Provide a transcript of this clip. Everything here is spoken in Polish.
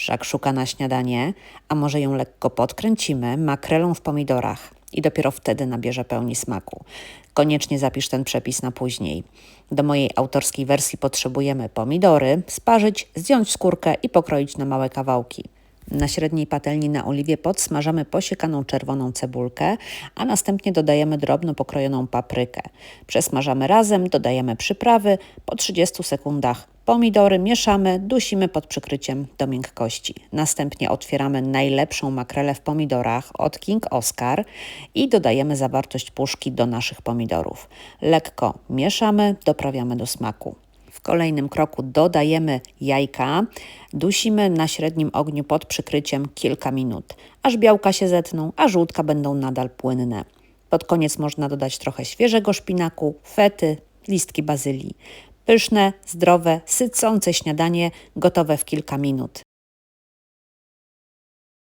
Szakszuka na śniadanie, a może ją lekko podkręcimy makrelą w pomidorach i dopiero wtedy nabierze pełni smaku. Koniecznie zapisz ten przepis na później. Do mojej autorskiej wersji potrzebujemy pomidory, sparzyć, zdjąć skórkę i pokroić na małe kawałki. Na średniej patelni na oliwie podsmażamy posiekaną czerwoną cebulkę, a następnie dodajemy drobno pokrojoną paprykę. Przesmażamy razem, dodajemy przyprawy, po 30 sekundach pomidory mieszamy, dusimy pod przykryciem do miękkości. Następnie otwieramy najlepszą makrelę w pomidorach od King Oscar i dodajemy zawartość puszki do naszych pomidorów. Lekko mieszamy, doprawiamy do smaku. W kolejnym kroku dodajemy jajka, dusimy na średnim ogniu pod przykryciem kilka minut, aż białka się zetną, a żółtka będą nadal płynne. Pod koniec można dodać trochę świeżego szpinaku, fety, listki bazylii. Pyszne, zdrowe, sycące śniadanie gotowe w kilka minut.